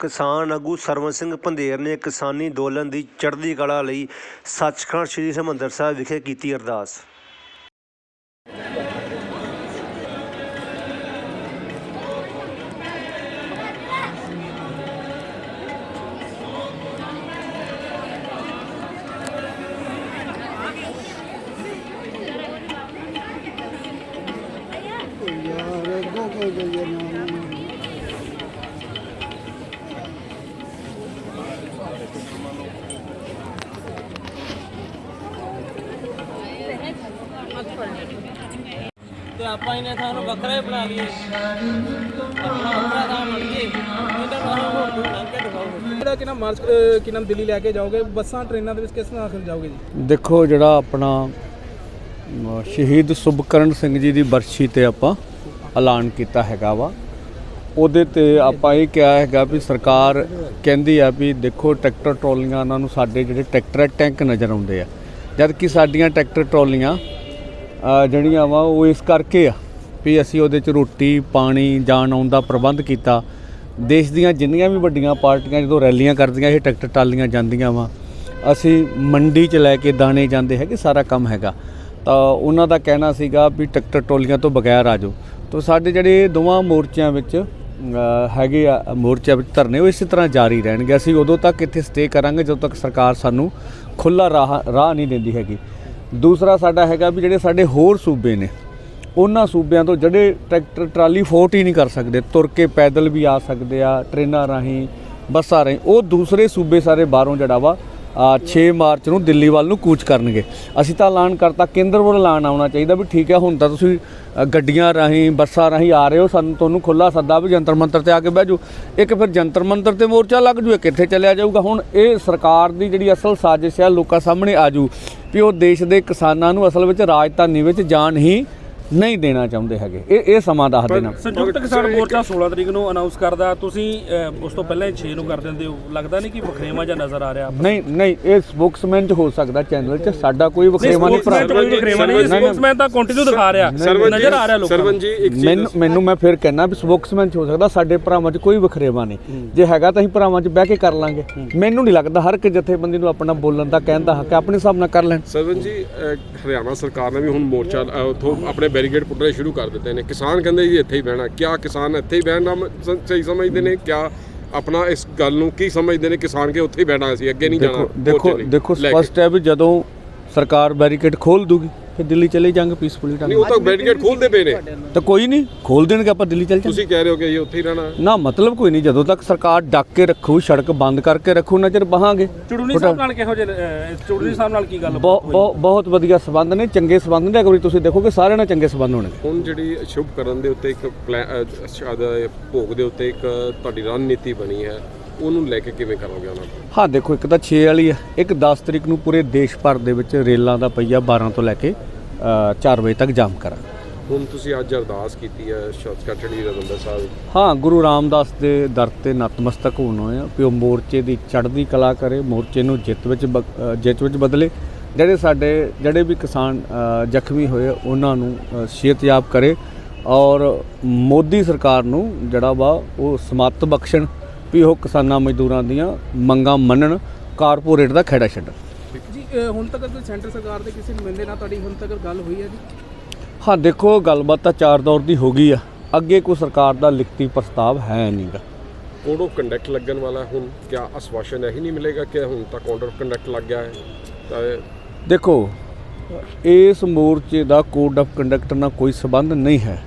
ਕਿਸਾਨ ਆਗੂ ਸਰਵਨ ਸਿੰਘ ਪੰਧੇਰ ਨੇ ਕਿਸਾਨੀ ਅੰਦੋਲਨ ਦੀ ਚੜ੍ਹਦੀ ਕਲਾ ਲਈ ਸੱਚਖੰਡ ਸ੍ਰੀ ਹਰਿਮੰਦਰ ਸਾਹਿਬ ਵਿਖੇ ਕੀਤੀ ਅਰਦਾਸ। ਯਾਰ ਅੱਗੋਂ ਕੋਈ ਗਈ ਨਾ? ਤੇ ਆਪਾਂ ਇਹਨੇ ਥਾਂ ਨੂੰ ਵੱਖਰਾ ਹੀ ਬਣਾ ਲਈਏ। ਆਪਣਾ ਵੱਖਰਾ ਥਾਂ ਬਣ ਜੇ ਇਹਦਾ ਨਾਮ ਹੋਰ ਲੰਘ ਕੇ ਦਿਖਾਓ ਜਿਹੜਾ ਕਿ ਨਾ ਮਾਰਚ ਕਿ ਨਾਮ ਦਿੱਲੀ ਲੈ ਕੇ ਜਾਓਗੇ ਬੱਸਾਂ ਟ੍ਰੇਨਾਂ ਦੇ ਵਿੱਚ ਕਿਸ ਤਰ੍ਹਾਂ ਆਖਰ ਜਾਓਗੇ ਜੀ? ਦੇਖੋ ਜਿਹੜਾ ਆਪਣਾ ਸ਼ਹੀਦ ਸੁਭਕਰਨ ਸਿੰਘ ਜੀ ਦੀ ਬਰਸ਼ੀ ਤੇ ਆਪਾਂ ਐਲਾਨ ਕੀਤਾ ਹੈਗਾ ਵਾ। ਉਹਦੇ ਤੇ ਆਪਾਂ ਇਹ ਕਿਹਾ ਹੈਗਾ ਵੀ ਸਰਕਾਰ ਕਹਿੰਦੀ ਆ ਵੀ ਦੇਖੋ ਟਰੈਕਟਰ ਟਰਾਲੀਆਂ ਉਹਨਾਂ ਨੂੰ ਸਾਡੇ ਜਿਹੜੇ ਟਰੈਕਟਰ ਟੈਂਕ ਨਜ਼ਰ ਆਉਂਦੇ ਆ। ਜਦ ਕਿ ਸਾਡੀਆਂ ਟਰੈਕਟਰ ਟਰਾਲੀਆਂ ਜਿਹੜੀਆਂ ਵਾ ਉਹ ਇਸ ਕਰਕੇ ਆ ਵੀ ਅਸੀਂ ਉਹਦੇ 'ਚ ਰੋਟੀ, ਪਾਣੀ ਜਾਣ ਆਉਣ ਦਾ ਪ੍ਰਬੰਧ ਕੀਤਾ। ਦੇਸ਼ ਦੀਆਂ ਜਿੰਨੀਆਂ ਵੀ ਵੱਡੀਆਂ ਪਾਰਟੀਆਂ ਜਦੋਂ ਰੈਲੀਆਂ ਕਰਦੀਆਂ, ਇਹ ਟਰੈਕਟਰ ਟਰਾਲੀਆਂ ਜਾਂਦੀਆਂ ਵਾ, ਅਸੀਂ ਮੰਡੀ 'ਚ ਲੈ ਕੇ ਦਾਣੇ ਜਾਂਦੇ ਹੈਗੇ, ਸਾਰਾ ਕੰਮ ਹੈਗਾ। ਤਾਂ ਉਹਨਾਂ ਦਾ ਕਹਿਣਾ ਸੀਗਾ ਵੀ ਟਰੈਕਟਰ ਟਰਾਲੀਆਂ ਤੋਂ ਬਗੈਰ ਆ ਜਾਓ। ਤਾਂ ਸਾਡੇ ਜਿਹੜੇ ਦੋਵਾਂ ਮੋਰਚਿਆਂ ਵਿੱਚ ਹੈਗੇ ਆ, ਮੋਰਚਿਆਂ ਵਿੱਚ ਧਰਨੇ, ਉਹ ਇਸੇ ਤਰ੍ਹਾਂ ਜਾਰੀ ਰਹਿਣਗੇ। ਅਸੀਂ ਉਦੋਂ ਤੱਕ ਇੱਥੇ ਸਟੇ ਕਰਾਂਗੇ, ਜਦੋਂ ਤੱਕ ਸਰਕਾਰ ਸਾਨੂੰ ਖੁੱਲਾ ਰਾਹ ਰਾਹ ਨਹੀਂ ਦਿੰਦੀ ਹੈਗੀ। ਦੂਸਰਾ ਸਾਡਾ ਹੈਗਾ ਵੀ ਜਿਹੜੇ ਸਾਡੇ ਹੋਰ ਸੂਬੇ ਨੇ, ਉਹਨਾਂ ਸੂਬਿਆਂ ਤੋਂ ਜਿਹੜੇ ਟਰੈਕਟਰ, ਟਰਾਲੀ ਫੋਰਟ ਹੀ ਨਹੀਂ ਕਰ ਸਕਦੇ, ਤੁਰ ਕੇ ਪੈਦਲ ਵੀ ਆ ਸਕਦੇ ਆ, ਟ੍ਰੇਨਾਂ ਰਾਹੀਂ, ਬੱਸਾਂ ਰਾਹੀਂ, ਉਹ ਦੂਸਰੇ ਸੂਬੇ ਸਾਰੇ ਬਾਹਰੋਂ ਜਿਹੜਾ ਵਾ 6 ਮਾਰਚ ਨੂੰ ਦਿੱਲੀ ਵੱਲ ਨੂੰ ਕੂਚ ਕਰਨਗੇ। ਅਸੀਂ ਤਾਂ ਐਲਾਨ ਕਰਤਾ, ਕੇਂਦਰ ਵੱਲ ਐਲਾਨ ਆਉਣਾ ਚਾਹੀਦਾ ਵੀ ਠੀਕ ਹੈ, ਹੁਣ ਤਾਂ ਤੁਸੀਂ ਗੱਡੀਆਂ ਰਾਹੀਂ, ਬੱਸਾਂ ਰਾਹੀਂ ਆ ਰਹੇ ਹੋ, ਸਾਨੂੰ ਤੁਹਾਨੂੰ ਖੁੱਲਾ ਸੱਦਾ ਵੀ ਜੰਤਰ ਮੰਤਰ ਤੇ ਆ ਕੇ ਬਹਿ ਜਾਓ। ਇੱਕ ਫਿਰ ਜੰਤਰ ਮੰਤਰ ਤੇ ਮੋਰਚਾ ਲੱਗ ਜੂ ਕਿੱਥੇ ਚੱਲਿਆ ਜਾਊਗਾ। ਹੁਣ ਇਹ ਸਰਕਾਰ ਦੀ ਜਿਹੜੀ ਅਸਲ ਸਾਜ਼ਿਸ਼ ਹੈ, ਲੋਕਾਂ ਸਾਹਮਣੇ ਆ ਜੂ ਵੀ ਉਹ ਦੇਸ਼ ਦੇ ਕਿਸਾਨਾਂ ਨੂੰ ਅਸਲ ਵਿੱਚ ਰਾਜਧਾਨੀ ਵਿੱਚ ਜਾਣ ਹੀ ਨਹੀਂ ਦੇਣਾ ਚਾਹੁੰਦੇ ਹੈਗੇ। ਇਹ ਇਹ ਸਮਾਂ ਦੱਸ ਦੇਣਾ। ਸੰਯੁਕਤ ਕਿਸਾਨ ਮੋਰਚਾ 16 ਤਰੀਕ ਨੂੰ ਅਨਾਉਂਸ ਕਰਦਾ। ਤੁਸੀਂ ਉਸ ਤੋਂ ਪਹਿਲਾਂ ਹੀ 6 ਨੂੰ ਕਰ ਦਿੰਦੇ ਹੋ। ਲੱਗਦਾ ਨਹੀਂ ਕਿ ਵਖਰੇਵਾ ਜਾਂ ਨਜ਼ਰ ਆ ਰਿਹਾ ਨਹੀਂ ਨਹੀਂ ਇਹ ਸਪੋਕਸਮੈਨ ਚ ਹੋ ਸਕਦਾ ਚੈਨਲ ਚ। ਸਾਡਾ ਕੋਈ ਵਖਰੇਵਾ ਨਹੀਂ ਵਖਰੇਵਾ ਨਹੀਂ। ਸਪੋਕਸਮੈਨ ਤਾਂ ਕੰਟੀਨਿਊ ਦਿਖਾ ਰਿਹਾ। ਨਜ਼ਰ ਆ ਰਿਹਾ ਲੋਕਾਂ ਨੂੰ। ਸਰਵਨ ਜੀ ਇੱਕ ਚੀਜ਼ ਮੈਨੂੰ ਮੈਨੂੰ ਮੈਂ ਫਿਰ ਕਹਿਣਾ ਵੀ ਸਪੋਕਸਮੈਨ ਚ ਹੋ ਸਕਦਾ। ਸਾਡੇ ਭਰਾਵਾਂ ਚ ਕੋਈ ਵਖਰੇਵਾ ਨਹੀਂ। ਜੇ ਹੈਗਾ ਤਾਂ ਅਸੀਂ ਭਰਾਵਾਂ ਚ ਬਹਿ ਕੇ ਕਰ ਲਾਂਗੇ। ਮੈਨੂੰ ਨਹੀਂ ਲੱਗਦਾ ਹਰ ਇੱਕ ਜਥੇਬੰਦੀ ਨੂੰ ਆਪਣਾ ਬੋਲਣ ਦਾ ਕਹਿਣ ਦਾ ਹੱਕ ਆਪਣੇ ਹਿਸਾਬ ਨਾਲ ਕਰ ਲੈਣ। ਸਰਵਨ ਜੀ ਹਰਿਆਣਾ ਸਰਕਾਰ ਨੇ ਵੀ ਹੁਣ ਮੋਰਚਾ ਆਪਣੇ ਬੈਰੀਗੇਡ ਪੁੱਟਣੇ ਸ਼ੁਰੂ ਕਰ ਦਿੱਤੇ ਨੇ। ਕਿਸਾਨ ਕਹਿੰਦੇ ਜੀ ਇੱਥੇ ਹੀ ਬਹਿਣਾ। ਕਿਆ ਕਿਸਾਨ ਇੱਥੇ ਹੀ ਬਹਿਣਾ ਸ- ਸਹੀ ਸਮਝਦੇ ਨੇ? ਕਿਆ ਆਪਣਾ ਇਸ ਗੱਲ ਨੂੰ ਕੀ ਸਮਝਦੇ ਨੇ ਕਿਸਾਨ ਕੇ ਉੱਥੇ ਹੀ ਬਹਿਣਾ ਅਸੀਂ ਅੱਗੇ ਨਹੀਂ ਜਾਣਾ ਦੇਖੋ ਦੇਖੋ। ਸਪਸ਼ਟ ਹੈ ਵੀ ਜਦੋਂ ਸਰਕਾਰ ਬੈਰੀਕੇਡ ਖੋਲ ਦੂਗੀ ਫਿਰ ਦਿੱਲੀ ਚਲੇ ਜਾਾਂਗੇ ਪੀਸਫੁਲੀ ਨਹੀਂ ਉਹ ਤਾਂ ਬੈਰੀਗੇਡ ਖੋਲਦੇ ਪਏ ਨੇ। ਤਾਂ ਕੋਈ ਨਹੀਂ ਖੋਲ ਦੇਣਗੇ ਆਪਾਂ ਦਿੱਲੀ ਚਲੇ ਜਾਾਂਗੇ ਤੁਸੀਂ ਕਹਿ ਰਹੇ ਹੋ ਕਿ ਅਸੀਂ ਉੱਥੇ ਹੀ ਰਹਿਣਾ। ਨਾ ਮਤਲਬ ਕੋਈ ਨਹੀਂ ਜਦੋਂ ਤੱਕ ਸਰਕਾਰ ਡੱਕ ਕੇ ਰੱਖੂ ਸੜਕ ਬੰਦ ਕਰਕੇ ਰੱਖੂ ਉਹਨਾਂ ਚਿਰ ਬਹਾਂਗੇ। ਚੁੜੂਨੀ ਸਾਹਿਬ ਨਾਲ ਕਿਹੋ ਜਿਹੇ ਚੁੜੂਨੀ ਸਾਹਿਬ ਨਾਲ ਕੀ ਗੱਲ ਬਹੁਤ ਵਧੀਆ ਸਬੰਧ ਨੇ ਚੰਗੇ ਸਬੰਧ ਨੇ। ਅਗਰ ਤੁਸੀਂ ਦੇਖੋਗੇ ਸਾਰਿਆਂ ਨਾਲ ਚੰਗੇ ਸਬੰਧ ਹੋਣਗੇ। ਹੁਣ ਜਿਹੜੀ ਸ਼ੁਭ ਕਰਨ ਦੇ ਉੱਤੇ ਇੱਕ ਸ਼ਾਇਦ ਭੋਗ ਦੇ ਉੱਤੇ ਇੱਕ ਤੁਹਾਡੀ ਰਣਨੀਤੀ ਬਣੀ ਹੈ ਉਹਨੂੰ ਲੈ ਕੇ ਕਿਵੇਂ ਕਰੋਗੇ ਉਹਨਾਂ ਨੂੰ ਹਾਂ ਦੇਖੋ ਇੱਕ ਤਾਂ 6 ਵਾਲੀ ਹੈ। ਇੱਕ 10 ਤਰੀਕ ਨੂੰ ਪੂਰੇ ਦੇਸ਼ ਭਰ ਦੇ ਵਿੱਚ ਰੇਲਾਂ ਦਾ ਪਈਆ 12 ਤੋਂ ਲੈ ਕੇ 4 ਵਜੇ ਤੱਕ ਜਾਮ ਕਰਾਂ। ਹੁਣ ਤੁਸੀਂ ਅੱਜ ਅਰਦਾਸ ਕੀਤੀ ਹੈ ਸੱਚਖੰਡ ਰਵਿੰਦਰ ਸਾਹਿਬ। ਹਾਂ ਗੁਰੂ ਰਾਮਦਾਸ ਦੇ ਦਰ ਤੇ ਨਤਮਸਤਕ ਹੋਣ ਆ ਉਹ ਮੋਰਚੇ ਦੀ ਚੜ੍ਹਦੀ ਕਲਾ ਕਰੇ ਮੋਰਚੇ ਨੂੰ ਜਿੱਤ ਵਿੱਚ ਜਿੱਤ ਵਿੱਚ ਬਦਲੇ। ਜਿਹੜੇ ਸਾਡੇ ਜਿਹੜੇ ਵੀ ਕਿਸਾਨ ਜ਼ਖਮੀ ਹੋਏ ਉਹਨਾਂ ਨੂੰ ਸਿਹਤਯਾਬ ਕਰੇ। ਔਰ ਮੋਦੀ ਸਰਕਾਰ ਨੂੰ ਜਿਹੜਾ ਵਾ ਉਹ ਸਮੱਤ ਬਖਸ਼ਣ ਵੀ ਉਹ ਕਿਸਾਨਾਂ ਮਜ਼ਦੂਰਾਂ ਦੀਆਂ ਮੰਗਾਂ ਮੰਨਣ ਕਾਰਪੋਰੇਟ ਦਾ ਖਹਿੜਾ ਛੱਡਣ। ਹੁਣ ਤੱਕ ਕੋਈ ਸੈਂਟਰ ਸਰਕਾਰ ਦੇ ਕਿਸੇ ਨੁਮਾਇੰਦੇ ਨਾਲ ਤੁਹਾਡੀ ਹੁਣ ਤੱਕ ਗੱਲ ਹੋਈ ਹੈ ਜੀ? ਹਾਂ ਦੇਖੋ ਗੱਲਬਾਤ ਤਾਂ ਚਾਰ ਦੌਰ ਦੀ ਹੋ ਗਈ ਆ। ਅੱਗੇ ਕੋਈ ਸਰਕਾਰ ਦਾ ਲਿਖਤੀ ਪ੍ਰਸਤਾਵ ਹੈ ਨਹੀਂਗਾ ਕੋਡ ਆਫ ਕੰਡਕਟ ਲੱਗਣ ਵਾਲਾ ਹੁਣ ਕਿਆ ਆਸ਼ਵਾਸਨ ਇਹੀ ਨਹੀਂ ਮਿਲੇਗਾ ਕਿ ਹੁਣ ਤੱਕ ਆਰਡਰ ਆਫ ਕੰਡਕਟ ਲੱਗ ਗਿਆ ਹੈ? ਤਾਂ ਦੇਖੋ ਇਸ ਮੋਰਚੇ ਦਾ ਕੋਡ ਆਫ ਕੰਡਕਟ ਨਾਲ ਕੋਈ ਸਬੰਧ ਨਹੀਂ ਹੈ।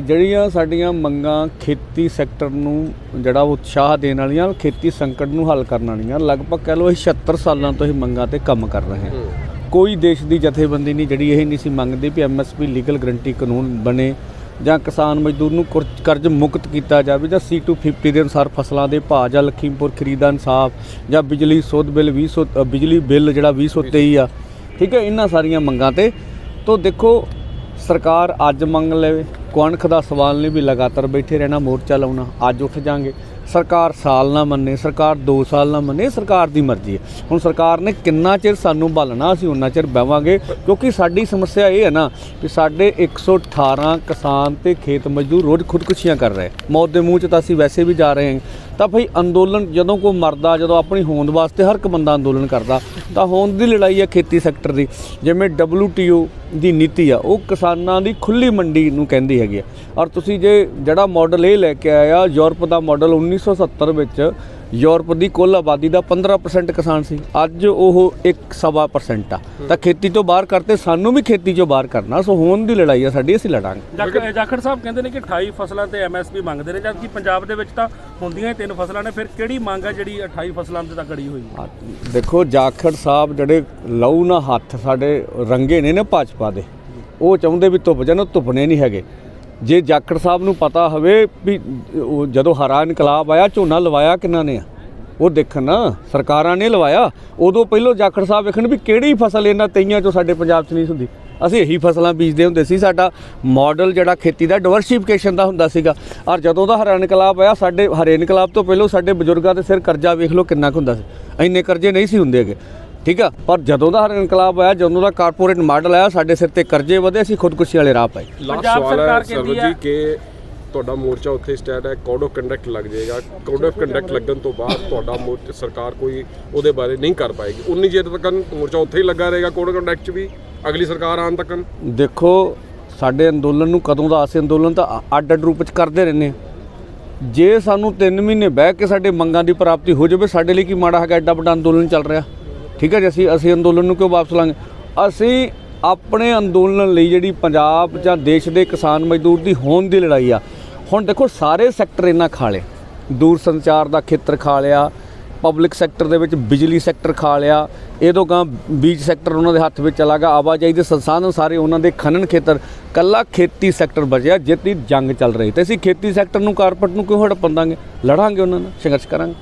ਜਿਹੜੀਆਂ ਸਾਡੀਆਂ ਮੰਗਾਂ ਖੇਤੀ ਸੈਕਟਰ ਨੂੰ ਜਿਹੜਾ ਉਤਸ਼ਾਹ ਦੇਣ ਵਾਲੀਆਂ ਖੇਤੀ ਸੰਕਟ ਨੂੰ ਹੱਲ ਕਰਨ ਵਾਲੀਆਂ ਲਗਭਗ ਕਹਿ ਲਓ ਅਸੀਂ 76 ਸਾਲਾਂ ਤੋਂ ਇਹ ਮੰਗਾਂ ਤੇ ਕੰਮ ਕਰ ਰਹੇ ਹਾਂ। ਕੋਈ ਦੇਸ਼ ਦੀ ਜਥੇਬੰਦੀ ਨਹੀਂ ਜਿਹੜੀ ਇਹ ਨਹੀਂ ਸੀ ਮੰਗਦੀ ਵੀ ਐਮਐਸਪੀ ਲੀਗਲ ਗਰੰਟੀ ਕਾਨੂੰਨ ਬਣੇ ਜਾਂ ਕਿਸਾਨ ਮਜ਼ਦੂਰ ਨੂੰ ਕੁਰ- ਕਰਜ਼ ਮੁਕਤ ਕੀਤਾ ਜਾਵੇ ਜਾਂ C250 ਦੇ ਅਨੁਸਾਰ ਫਸਲਾਂ ਦੇ ਭਾਅ ਜਾਂ ਲਖੀਮਪੁਰ ਖਰੀਦਾ ਇਨਸਾਫ ਜਾਂ ਬਿਜਲੀ ਸੋਧ ਬਿੱਲ 20 ਅ, ਬਿਜਲੀ ਬਿੱਲ ਜਿਹੜਾ 2023 ਆ ਠੀਕ ਹੈ ਇਹਨਾਂ ਸਾਰੀਆਂ ਮੰਗਾਂ ਤੇ। ਤੋਂ ਦੇਖੋ ਸਰਕਾਰ ਅੱਜ ਮੰਗ ਲਵੇ ਕੁਅਣਖ ਦਾ ਸਵਾਲ ਨਹੀਂ ਵੀ ਲਗਾਤਾਰ ਬੈਠੇ ਰਹਿਣਾ, ਮੋਰਚਾ ਲਾਉਣਾ, ਅੱਜ ਉੱਠ ਜਾਾਂਗੇ। ਸਰਕਾਰ ਸਾਲ ਨਾ ਮੰਨੇ, ਸਰਕਾਰ 2 ਸਾਲ ਨਾ ਮੰਨੇ ਸਰਕਾਰ ਦੀ ਮਰਜ਼ੀ ਹੈ। ਹੁਣ ਸਰਕਾਰ ਨੇ ਕਿੰਨਾ ਚਿਰ ਸਾਨੂੰ ਬਾਲਣਾ ਅਸੀਂ ਉਨਾ ਚਿਰ ਬਹਿਵਾਂਗੇ, ਕਿਉਂਕਿ ਸਾਡੀ ਸਮੱਸਿਆ ਇਹ ਹੈ ਨਾ ਕਿ ਸਾਡੇ 118 ਕਿਸਾਨ ਤੇ ਖੇਤ ਮਜ਼ਦੂਰ ਰੋਜ਼ ਖੁਦਕੁਸ਼ੀਆਂ ਕਰ ਰਹੇ ਮੌਤ ਦੇ ਮੂੰਹ 'ਚ ਤਾਂ ਅਸੀਂ ਵੈਸੇ ਵੀ ਜਾ ਰਹੇ ਹਾਂ। ਤਾਂ ਭਈ ਅੰਦੋਲਨ ਜਦੋਂ ਕੋਈ ਮਰਦਾ, ਜਦੋਂ ਆਪਣੀ ਹੋਂਦ ਵਾਸਤੇ ਹਰ ਇੱਕ ਬੰਦਾ ਅੰਦੋਲਨ ਕਰਦਾ, ਤਾਂ ਹੋਂਦ ਦੀ ਲੜਾਈ ਹੈ ਖੇਤੀ ਸੈਕਟਰ ਦੀ। ਜਿਵੇਂ WTO ਦੀ ਨੀਤੀ ਆ, ਉਹ ਕਿਸਾਨਾਂ ਦੀ ਖੁੱਲੀ ਮੰਡੀ ਨੂੰ ਕਹਿੰਦੀ ਹੈਗੀ ਆ। ਔਰ ਤੁਸੀਂ ਜੇ ਜਿਹੜਾ ਮਾਡਲ ਇਹ ਲੈ ਕੇ ਆਇਆ, ਯੂਰਪ ਦਾ ਮਾਡਲ 1970 ਵਿੱਚ ਯੂਰਪ ਦੀ ਕੁੱਲ ਆਬਾਦੀ ਦਾ 15% ਕਿਸਾਨ ਸੀ। ਅੱਜ ਉਹ 1.5% ਆ। ਤਾਂ ਖੇਤੀ ਤੋਂ ਬਾਹਰ ਕਰਤੇ ਸਾਨੂੰ ਵੀ ਖੇਤੀ ਚੋਂ ਬਾਹਰ ਕਰਨਾ। ਸੋ ਹੋਂਦ ਦੀ ਲੜਾਈ ਆ ਸਾਡੀ ਅਸੀਂ ਲੜਾਂਗੇ। ਜਾਖੜ ਸਾਹਿਬ ਕਹਿੰਦੇ ਨੇ ਕਿ 28 ਫਸਲਾਂ ਤੇ ਐਮਐਸਪੀ ਮੰਗਦੇ ਨੇ ਜਦਕਿ ਪੰਜਾਬ ਦੇ ਵਿੱਚ ਤਾਂ ਹੁੰਦੀਆਂ ਹੀ ਤਿੰਨ ਫਸਲਾਂ ਨੇ ਫਿਰ ਕਿਹੜੀ ਮੰਗ ਆ ਜਿਹੜੀ 28 ਫਸਲਾਂ ਤੇ ਤਾਂ ਗੜੀ ਹੋਈ ਦੇਖੋ ਜਾਖੜ ਸਾਹਿਬ ਜਿਹੜੇ ਲਹੂ ਨਾ ਹੱਥ ਸਾਡੇ ਰੰਗੇ ਨੇ ਨਾ ਭਾਜਪਾ ਦੇ ਉਹ ਚਾਹੁੰਦੇ ਵੀ ਧੁੱਪ ਜਾਣ ਧੁੱਪਣੇ ਨਹੀਂ ਹੈਗੇ। ਜੇ ਜਾਖੜ ਸਾਹਿਬ ਨੂੰ ਪਤਾ ਹੋਵੇ ਵੀ ਜਦੋਂ ਹਰਾ ਇਨਕਲਾਬ ਆਇਆ, ਝੋਨਾ ਲਵਾਇਆ ਕਿੰਨਾ ਨੇ? ਆ ਉਹ ਦੇਖਣ ਨਾ, ਸਰਕਾਰਾਂ ਨੇ ਲਵਾਇਆ। ਉਦੋਂ ਪਹਿਲਾਂ ਜਾਖੜ ਸਾਹਿਬ ਵੇਖਣ ਵੀ ਕਿਹੜੀ ਫਸਲ ਇਹਨਾਂ ਤਈਆਂ ਚੋਂ ਸਾਡੇ ਪੰਜਾਬ 'ਚ ਨਹੀਂ ਹੁੰਦੀ। ਅਸੀਂ ਇਹੀ ਫਸਲਾਂ ਬੀਜਦੇ ਹੁੰਦੇ ਸੀ, ਸਾਡਾ ਮਾਡਲ ਜਿਹੜਾ ਖੇਤੀ ਦਾ ਡਿਵਰਸਿਫਿਕੇਸ਼ਨ ਦਾ ਹੁੰਦਾ ਸੀਗਾ। ਔਰ ਜਦੋਂ ਦਾ ਹਰਾ ਇਨਕਲਾਬ ਆਇਆ, ਸਾਡੇ ਹਰੇ ਇਨਕਲਾਬ ਤੋਂ ਪਹਿਲਾਂ ਸਾਡੇ ਬਜ਼ੁਰਗਾਂ ਦੇ ਸਿਰ ਕਰਜ਼ਾ ਵੇਖ ਲਓ ਕਿੰਨਾ ਕੁ ਹੁੰਦਾ ਸੀ। ਇੰਨੇ ਕਰਜ਼ੇ ਨਹੀਂ ਸੀ ਹੁੰਦੇ ਹੈਗੇ। ਠੀਕ ਆ? ਪਰ ਜਦੋਂ ਦਾ ਹਰਾ ਇਨਕਲਾਬ ਆਇਆ ਜਦੋਂ ਦਾ ਕਾਰਪੋਰੇਟ ਮਾਡਲ ਆਇਆ ਸਾਡੇ ਸਿਰ ਤੇ ਕਰਜ਼ੇ ਵਧੇ ਅਸੀਂ ਖੁਦਕੁਸ਼ੀ ਵਾਲੇ ਰਾਹ ਪਏ। ਪੰਜਾਬ ਸਵਾਲ ਹੈ ਸਰਕਾਰ ਸਰਵਰ ਕਹਿੰਦੀ ਜੀ ਹੈ- ਕਿ ਤੁਹਾਡਾ ਮੋਰਚਾ ਉੱਥੇ ਸਟੈਂਡ ਹੈ ਕੋਡ ਆਫ ਕੰਡਕਟ ਲੱਗ ਜਾਏਗਾ। ਕੋਡ ਆਫ ਕੰਡਕਟ ਲੱਗਣ ਤੋਂ ਬਾਅਦ ਤੁਹਾਡਾ ਮੋਰਚਾ ਸਰਕਾਰ ਕੋਈ ਉਹਦੇ ਬਾਰੇ ਨਹੀਂ ਕਰ ਪਾਏਗੀ। ਉਨੀ ਚਿਰ ਤੱਕ ਮੋਰਚਾ ਉੱਥੇ ਹੀ ਲੱਗਾ ਰਹੇਗਾ ਕੋਡ ਆਫ ਕੰਡਕਟ 'ਚ ਵੀ। ਅਗਲੀ ਸਰਕਾਰ ਆਉਣ ਤੱਕ। ਦੇਖੋ ਸਾਡੇ ਅੰਦੋਲਨ ਨੂੰ ਕਦੋਂ ਦਾ ਅਸੀਂ ਅੰਦੋਲਨ ਤਾਂ ਅੱਡ ਅੱਡ ਰੂਪ ਚ ਕਰਦੇ ਰਹਿੰਦੇ ਹਾਂ। ਜੇ ਸਾਨੂੰ 3 ਮਹੀਨੇ ਬਹਿ ਕੇ ਸਾਡੇ ਮੰਗਾਂ ਦੀ ਪ੍ਰਾਪਤੀ ਹੋ ਜਾਵੇ ਸਾਡੇ ਲਈ ਕੀ ਮਾੜਾ ਹੈਗਾ? ਐਡਾ ਵੱਡਾ ਅੰਦੋਲਨ ਚੱਲ ਰਿਹਾ। ਠੀਕ ਹੈ ਜੀ, ਅਸੀਂ ਅਸੀਂ ਅੰਦੋਲਨ ਨੂੰ ਕਿਉਂ ਵਾਪਸ ਲਾਂਗੇ? ਅਸੀਂ ਆਪਣੇ ਅੰਦੋਲਨ ਲਈ ਜਿਹੜੀ ਪੰਜਾਬ ਜਾਂ ਦੇਸ਼ ਦੇ ਕਿਸਾਨ ਮਜ਼ਦੂਰ ਦੀ ਹੋਂਦ ਦੀ ਲੜਾਈ ਆ, ਹੁਣ ਦੇਖੋ ਸਾਰੇ ਸੈਕਟਰ ਇਹਨਾਂ ਖਾ ਲਏ। ਦੂਰ ਸੰਚਾਰ ਦਾ ਖੇਤਰ ਖਾ ਲਿਆ, ਪਬਲਿਕ ਸੈਕਟਰ ਦੇ ਵਿੱਚ ਬਿਜਲੀ ਸੈਕਟਰ ਖਾ ਲਿਆ ਇਹ ਤੋਂ ਗਾਂ ਬੀਜ ਸੈਕਟਰ ਉਹਨਾਂ ਦੇ ਹੱਥ ਵਿੱਚ ਚਲਾ ਗਿਆ, ਆਵਾਜਾਈ ਦੇ ਸੰਸਾਧਨ ਸਾਰੇ ਉਹਨਾਂ ਦੇ ਖਨਨ ਖੇਤਰ, ਕੱਲਾ ਖੇਤੀ ਸੈਕਟਰ ਬਚਿਆ, ਜਿੱਤੀ ਜੰਗ ਚੱਲ ਰਹੀ। ਤੇ ਅਸੀਂ ਖੇਤੀ ਸੈਕਟਰ ਨੂੰ, ਕਾਰਪੋਰੇਟ ਨੂੰ ਕਿਉਂ ਹੜਪਣ ਦਾਂਗੇ? ਲੜਾਂਗੇ ਉਹਨਾਂ ਨਾਲ, ਸੰਘਰਸ਼ ਕਰਾਂਗੇ।